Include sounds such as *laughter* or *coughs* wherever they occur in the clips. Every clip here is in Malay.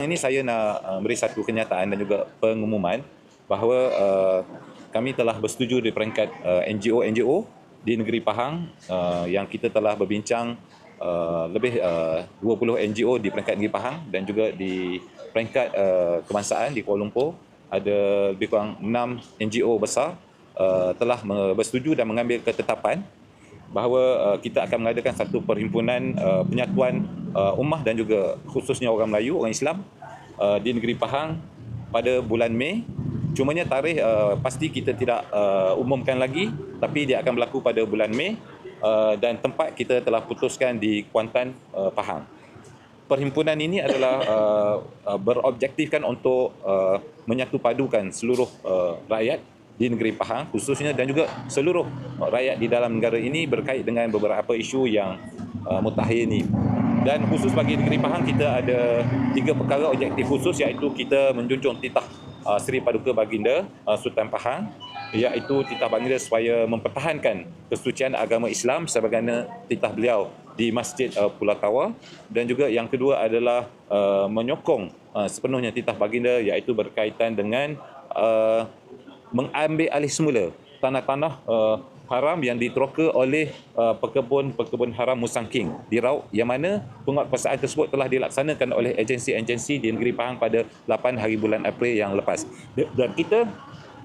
Ini saya nak uh, beri satu kenyataan dan juga pengumuman bahawa uh, kami telah bersetuju di peringkat uh, NGO-NGO di negeri Pahang yang kita telah berbincang lebih uh, 20 NGO di peringkat negeri Pahang dan juga di peringkat kebangsaan di Kuala Lumpur. Ada lebih kurang 6 NGO besar telah bersetuju dan mengambil ketetapan bahawa kita akan mengadakan satu perhimpunan penyatuan uh, ummah dan juga khususnya orang Melayu, orang Islam uh, di negeri Pahang pada bulan Mei. Cumanya tarikh uh, pasti kita tidak uh, umumkan lagi tapi dia akan berlaku pada bulan Mei uh, dan tempat kita telah putuskan di Kuantan uh, Pahang. Perhimpunan ini adalah uh, uh, berobjektifkan untuk uh, menyatu padukan seluruh uh, rakyat di negeri Pahang khususnya dan juga seluruh rakyat di dalam negara ini berkait dengan beberapa isu yang uh, mutakhir ini. Dan khusus bagi negeri Pahang kita ada tiga perkara objektif khusus iaitu kita menjunjung titah uh, Seri Paduka Baginda uh, Sultan Pahang iaitu titah baginda supaya mempertahankan kesucian agama Islam sebagaimana titah beliau di Masjid uh, Pulau Tawar dan juga yang kedua adalah uh, menyokong uh, sepenuhnya titah baginda iaitu berkaitan dengan uh, mengambil alih semula tanah-tanah uh, haram yang diteroka oleh uh, pekebun-pekebun haram Musang King di Rauk yang mana penguatkuasaan tersebut telah dilaksanakan oleh agensi-agensi di negeri Pahang pada 8 hari bulan April yang lepas. Dan kita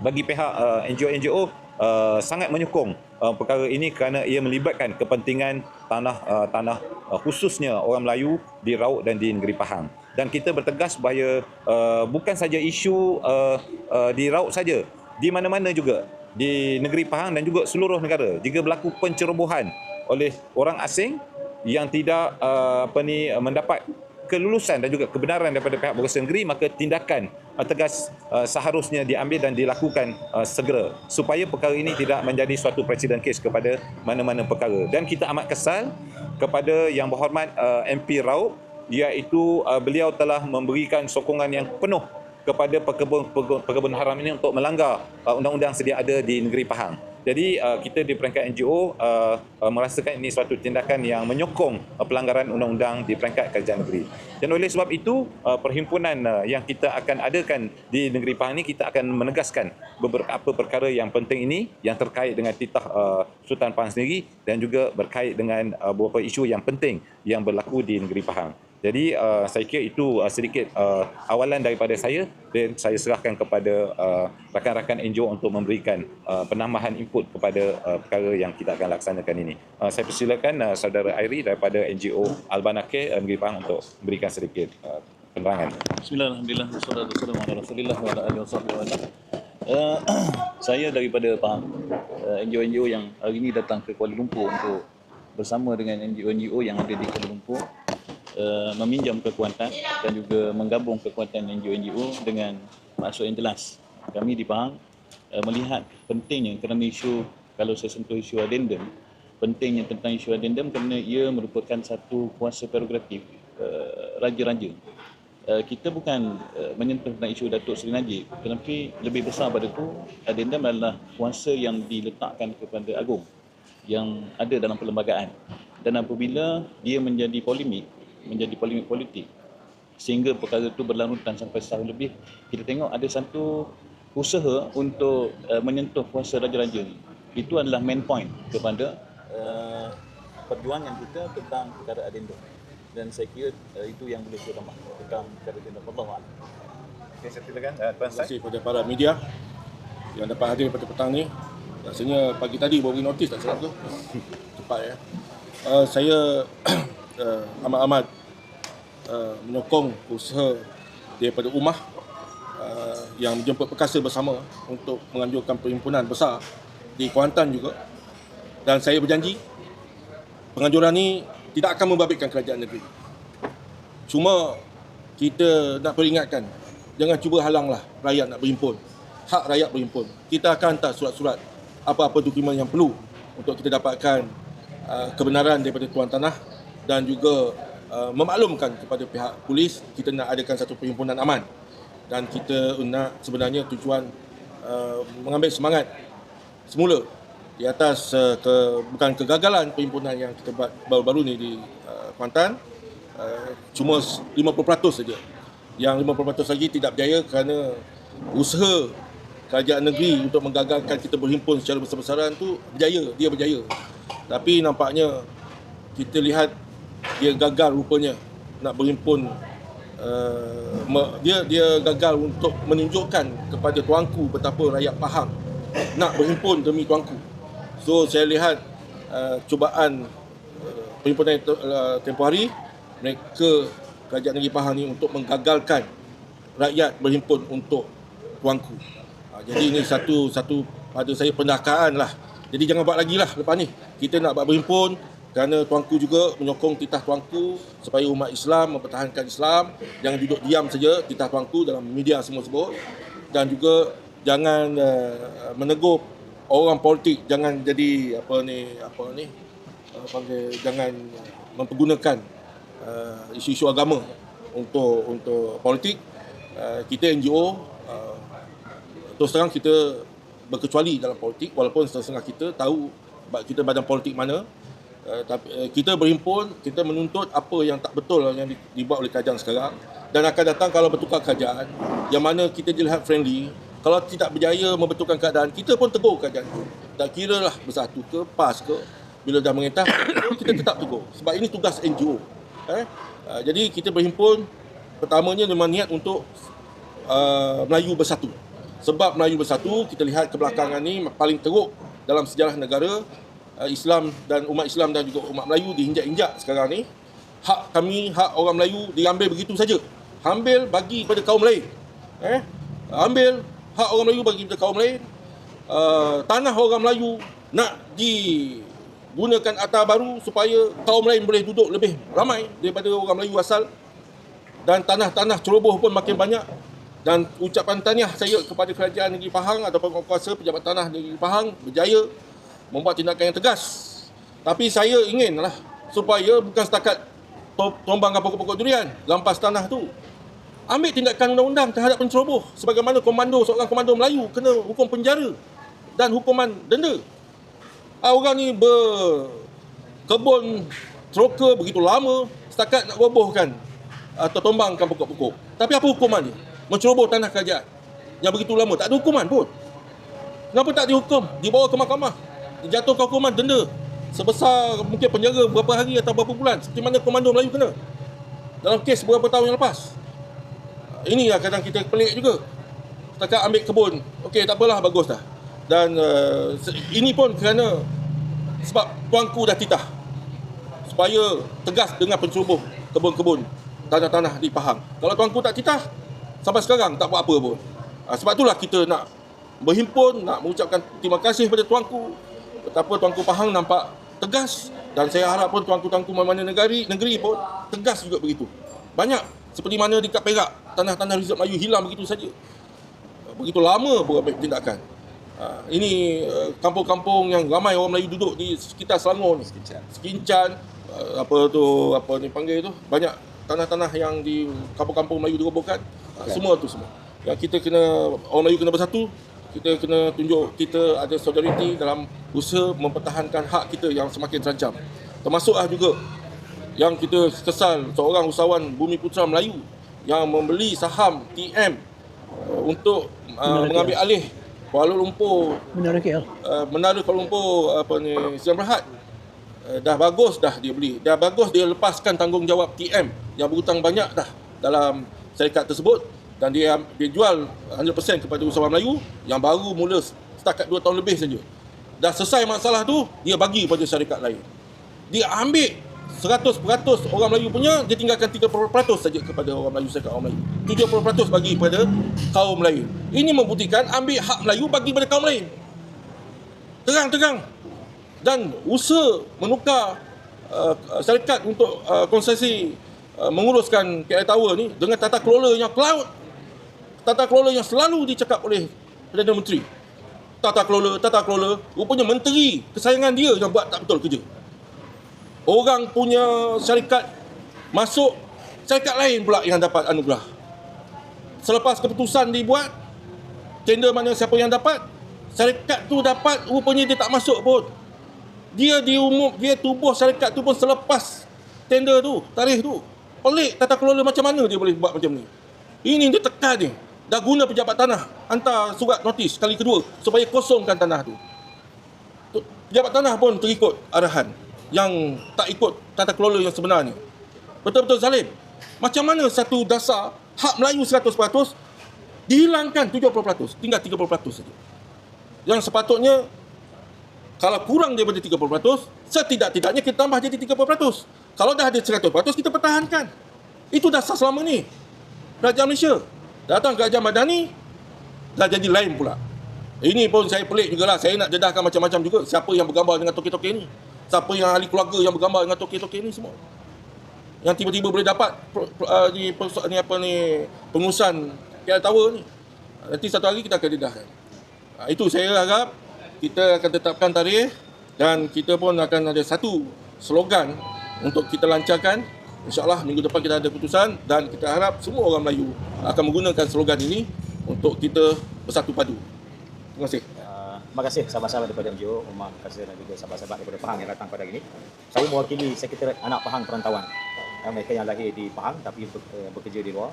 bagi pihak uh, NGO-NGO uh, sangat menyokong uh, perkara ini kerana ia melibatkan kepentingan tanah uh, uh, khususnya orang Melayu di Rauk dan di negeri Pahang. Dan kita bertegas supaya uh, bukan saja isu uh, uh, di Rauk saja, di mana-mana juga di negeri Pahang dan juga seluruh negara. Jika berlaku pencerobohan oleh orang asing yang tidak uh, apa ni uh, mendapat kelulusan dan juga kebenaran daripada pihak berkuasa negeri maka tindakan uh, tegas uh, seharusnya diambil dan dilakukan uh, segera. Supaya perkara ini tidak menjadi suatu presiden kes kepada mana-mana perkara. Dan kita amat kesal kepada yang berhormat uh, MP Raub iaitu uh, beliau telah memberikan sokongan yang penuh kepada pekebun pekebun, haram ini untuk melanggar uh, undang-undang sedia ada di negeri Pahang. Jadi uh, kita di peringkat NGO uh, uh, merasakan ini suatu tindakan yang menyokong uh, pelanggaran undang-undang di peringkat kerajaan negeri. Dan oleh sebab itu uh, perhimpunan uh, yang kita akan adakan di negeri Pahang ini kita akan menegaskan beberapa perkara yang penting ini yang terkait dengan titah uh, Sultan Pahang sendiri dan juga berkait dengan uh, beberapa isu yang penting yang berlaku di negeri Pahang. Jadi uh, saya kira itu uh, sedikit uh, awalan daripada saya dan saya serahkan kepada uh, rakan-rakan NGO untuk memberikan uh, penambahan input kepada uh, perkara yang kita akan laksanakan ini. Uh, saya persilakan uh, saudara Airi daripada NGO Albanake uh, Negeri Pahang untuk memberikan sedikit uh, penerangan. Bismillahirrahmanirrahim. Wassalatu wassalamu ala Rasulillah wa ala alihi wasahbihi wa ala. Uh, saya daripada Pahang, uh, NGO-NGO yang hari ini datang ke Kuala Lumpur untuk bersama dengan NGO-NGO yang ada di Kuala Lumpur uh, meminjam kekuatan dan juga menggabung kekuatan NGO-NGO dengan maksud yang jelas. Kami di Pahang uh, melihat pentingnya kerana isu kalau saya sentuh isu adendum, pentingnya tentang isu adendum kerana ia merupakan satu kuasa prerogatif uh, raja-raja Uh, kita bukan uh, menyentuh tentang isu Datuk Seri Najib tetapi lebih besar pada itu adendum adalah kuasa yang diletakkan kepada agung yang ada dalam perlembagaan dan apabila dia menjadi polemik menjadi polemik politik sehingga perkara itu berlarutan sampai setahun lebih kita tengok ada satu usaha untuk uh, menyentuh kuasa raja-raja ni itu adalah main point kepada uh, perjuangan kita tentang perkara adendum dan saya kira uh, itu yang boleh saya tambah tentang perkara adendum Allah Okay, saya silakan uh, Tuan Terima kasih kepada para media yang dapat hadir pada petang ni. Rasanya pagi tadi baru beri notis tak silap tu. *laughs* Cepat ya. Uh, saya uh, amat-amat uh, menyokong usaha daripada Umah uh, yang menjemput perkasa bersama untuk menganjurkan perhimpunan besar di Kuantan juga. Dan saya berjanji penganjuran ni tidak akan membabitkan kerajaan negeri. Cuma kita nak peringatkan jangan cuba halanglah rakyat nak berhimpun. Hak rakyat berhimpun. Kita akan hantar surat-surat apa-apa dokumen yang perlu untuk kita dapatkan uh, kebenaran daripada tuan tanah dan juga uh, memaklumkan kepada pihak polis kita nak adakan satu perhimpunan aman. Dan kita nak sebenarnya tujuan uh, mengambil semangat semula di atas uh, ke bukan kegagalan perhimpunan yang kita buat baru-baru ni di uh, Kuantan. Uh, cuma 50% saja. Yang 50% lagi tidak berjaya kerana usaha kerajaan negeri untuk menggagalkan kita berhimpun secara besar-besaran tu berjaya, dia berjaya. Tapi nampaknya kita lihat dia gagal rupanya nak berhimpun uh, dia dia gagal untuk menunjukkan kepada tuanku betapa rakyat Pahang nak berhimpun demi tuanku. So saya lihat uh, cubaan uh, perhimpunan uh, tempoh hari mereka kerajaan negeri Pahang ni untuk menggagalkan rakyat berhimpun untuk tuanku. Ha, jadi ini satu satu pada saya pendakaan lah. Jadi jangan buat lagi lah lepas ni. Kita nak buat berhimpun kerana tuanku juga menyokong titah tuanku supaya umat Islam mempertahankan Islam. Jangan duduk diam saja titah tuanku dalam media semua sebut. Dan juga jangan uh, menegur orang politik. Jangan jadi apa ni apa ni uh, panggil jangan mempergunakan uh, isu-isu agama untuk untuk politik. Uh, kita NGO uh, terus terang kita berkecuali dalam politik walaupun setengah kita tahu kita badan politik mana uh, tapi uh, kita berhimpun kita menuntut apa yang tak betul yang di- dibuat oleh kerajaan sekarang. Dan akan datang kalau bertukar kerajaan yang mana kita dilihat friendly. Kalau tidak berjaya membetulkan keadaan kita pun tegur kerajaan tak kira lah bersatu ke PAS ke bila dah mengintah *coughs* kita tetap tegur. Sebab ini tugas NGO eh? uh, jadi kita berhimpun pertamanya dengan niat untuk uh, Melayu bersatu. Sebab Melayu bersatu, kita lihat kebelakangan ni paling teruk dalam sejarah negara Islam dan umat Islam dan juga umat Melayu diinjak-injak sekarang ni. Hak kami, hak orang Melayu diambil begitu saja. Ambil bagi pada kaum lain. Eh? Ambil hak orang Melayu bagi pada kaum lain. Uh, tanah orang Melayu nak digunakan atar baru supaya kaum lain boleh duduk lebih ramai daripada orang Melayu asal dan tanah-tanah ceroboh pun makin banyak dan ucapan tahniah saya kepada kerajaan negeri Pahang ataupun kuasa pejabat tanah negeri Pahang berjaya membuat tindakan yang tegas tapi saya inginlah supaya bukan setakat to- tombangkan pokok-pokok durian lampas tanah tu ambil tindakan undang-undang terhadap penceroboh sebagaimana komando seorang komando Melayu kena hukum penjara dan hukuman denda Ah, orang ni berkebun teroka begitu lama setakat nak robohkan atau tombangkan pokok-pokok. Tapi apa hukuman dia? Menceroboh tanah kerajaan yang begitu lama. Tak ada hukuman pun. Kenapa tak dihukum? Dibawa ke mahkamah. Dijatuhkan hukuman denda sebesar mungkin penjara berapa hari atau berapa bulan seperti mana komando Melayu kena dalam kes beberapa tahun yang lepas. Ini yang kadang kita pelik juga. Setakat ambil kebun. Okey, tak apalah, bagus dah. Dan uh, ini pun kerana sebab tuanku dah titah supaya tegas dengan penceroboh kebun-kebun tanah-tanah di Pahang. Kalau tuanku tak titah, sampai sekarang tak buat apa pun. Ha, sebab itulah kita nak berhimpun, nak mengucapkan terima kasih kepada tuanku. Betapa tuanku Pahang nampak tegas dan saya harap pun tuanku-tuanku mana negeri negeri pun tegas juga begitu. Banyak seperti mana di Kap Perak, tanah-tanah Rizal Melayu hilang begitu saja. Begitu lama ambil tindakan. Ha, ini uh, kampung-kampung yang ramai orang Melayu duduk di sekitar Selangor ni. Sekincan. Sekincan uh, apa tu apa ni panggil tu banyak tanah-tanah yang di kampung-kampung Melayu dirobohkan uh, semua tu semua yang kita kena orang Melayu kena bersatu kita kena tunjuk kita ada solidariti dalam usaha mempertahankan hak kita yang semakin terancam. Termasuklah juga yang kita kesal seorang usahawan Bumi Putra Melayu yang membeli saham TM uh, untuk uh, mengambil alih Kuala Lumpur. Menara KL. uh, menara Kuala Lumpur apa ni Siam Berhad. Uh, dah bagus dah dia beli. Dah bagus dia lepaskan tanggungjawab TM yang berhutang banyak dah dalam syarikat tersebut dan dia dia jual 100% kepada usahawan Melayu yang baru mula setakat 2 tahun lebih saja. Dah selesai masalah tu dia bagi pada syarikat lain. Dia ambil 100% orang Melayu punya dia tinggalkan 30% saja kepada orang Melayu syarikat orang Melayu. 70% bagi kepada kaum lain ini membuktikan ambil hak Melayu bagi kepada kaum lain. Terang-terang dan usaha menukar uh, syarikat untuk uh, konsesi uh, menguruskan KL Tower ni dengan tata kelola yang cloud tata kelola yang selalu dicakap oleh Perdana Menteri. Tata kelola tata kelola rupanya menteri kesayangan dia yang buat tak betul kerja. Orang punya syarikat masuk syarikat lain pula yang dapat anugerah. Selepas keputusan dibuat tender mana siapa yang dapat syarikat tu dapat rupanya dia tak masuk pun. Dia diumum dia tubuh syarikat tu pun selepas tender tu tarikh tu pelik tata kelola macam mana dia boleh buat macam ni? Ini dia tekan ni. Dah guna pejabat tanah. Hantar surat notis kali kedua supaya kosongkan tanah tu. Pejabat tanah pun terikut arahan yang tak ikut tata kelola yang sebenarnya. Betul-betul zalim. Macam mana satu dasar hak Melayu 100% dihilangkan 70%, tinggal 30% saja. Yang sepatutnya kalau kurang daripada 30%, setidak-tidaknya kita tambah jadi 30%. Kalau dah ada 100%, kita pertahankan. Itu dasar selama ni. Kerajaan Malaysia. Datang kerajaan Madani, dah jadi lain pula. Ini pun saya pelik jugalah. Saya nak dedahkan macam-macam juga. Siapa yang bergambar dengan toke-toke ni? Siapa yang ahli keluarga yang bergambar dengan toke-toke ni semua? Yang tiba-tiba boleh dapat uh, ni, ni apa ni pengurusan KL Tower ni. Nanti satu hari kita akan dedahkan. Ha, itu saya harap kita akan tetapkan tarikh dan kita pun akan ada satu slogan untuk kita lancarkan. InsyaAllah minggu depan kita ada putusan dan kita harap semua orang Melayu akan menggunakan slogan ini untuk kita bersatu padu. Terima kasih. Uh, terima kasih sahabat-sahabat daripada MJO, Umar Kasir dan juga sahabat-sahabat daripada Pahang yang datang pada hari ini. Saya mewakili Sekretariat Anak Pahang Perantauan. Uh, mereka yang lahir di Pahang tapi uh, bekerja di luar.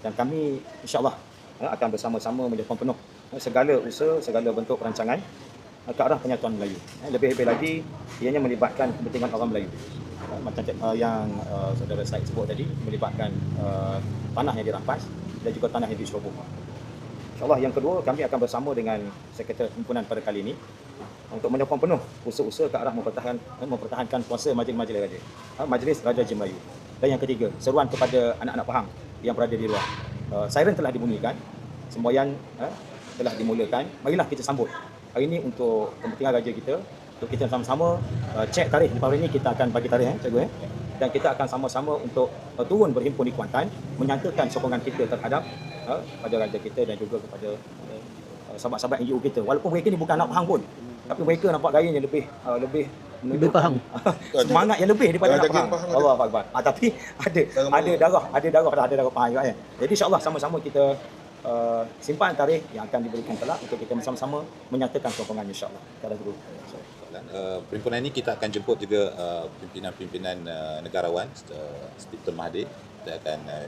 Dan kami insyaAllah uh, akan bersama-sama menyokong penuh uh, segala usaha, segala bentuk perancangan uh, ke arah penyatuan Melayu. Lebih-lebih lagi, ianya melibatkan kepentingan orang Melayu. Uh, macam uh, yang uh, saudara Said sebut tadi, melibatkan uh, tanah yang dirampas dan juga tanah yang diserobong. InsyaAllah yang kedua kami akan bersama dengan Sekretariat Himpunan pada kali ini untuk menyokong penuh usaha-usaha ke arah mempertahan, mempertahankan kuasa majlis-majlis raja. Ha, Majlis Raja Jin Melayu. Dan yang ketiga, seruan kepada anak-anak Pahang yang berada di luar. Uh, siren telah dibunyikan, semboyan uh, telah dimulakan. Marilah kita sambut hari ini untuk kepentingan raja kita untuk kita sama-sama uh, cek tarikh lepas hari ini kita akan bagi tarikh eh, cikgu eh. Dan kita akan sama-sama untuk uh, turun berhimpun di Kuantan menyatakan sokongan kita terhadap uh, pada raja kita dan juga kepada uh, sahabat-sahabat NGO kita. Walaupun mereka ni bukan anak Pahang pun. Tapi mereka nampak gayanya lebih uh, lebih lebih faham. *laughs* semangat yang lebih daripada. Pahang ada. Allah Akbar. Ah, tapi ada ada darah, ada darah dah ada darah Pahang juga ya. Jadi insya-Allah sama-sama kita uh, simpan tarikh yang akan diberikan kelak untuk kita bersama-sama menyatakan sokongan insya-Allah. Dulu. Dan, uh, perhimpunan ini kita akan jemput juga uh, pimpinan-pimpinan uh, negarawan uh, seperti Tun Mahathir kita akan uh,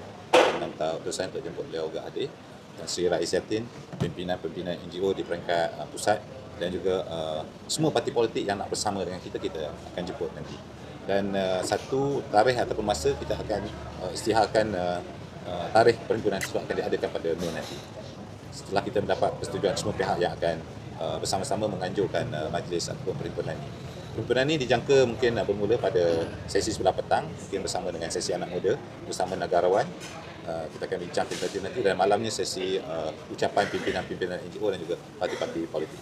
minta utusan untuk jemput beliau juga hadir dan Sri Rais Yatin pimpinan-pimpinan NGO di peringkat uh, pusat. Dan juga uh, semua parti politik yang nak bersama dengan kita kita akan jemput nanti. Dan uh, satu tarikh ataupun masa kita akan uh, istiharkan uh, uh, tarikh perhimpunan tersebut akan diadakan pada Mei nanti setelah kita mendapat persetujuan semua pihak yang akan uh, bersama-sama menganjurkan uh, majlis ataupun perhimpunan ini. Perhimpunan ini dijangka mungkin uh, bermula pada sesi sebelah petang, mungkin bersama dengan sesi anak muda, bersama negarawan. Uh, kita akan bincang tentang nanti dan malamnya sesi uh, ucapan pimpinan-pimpinan NGO dan juga parti-parti politik.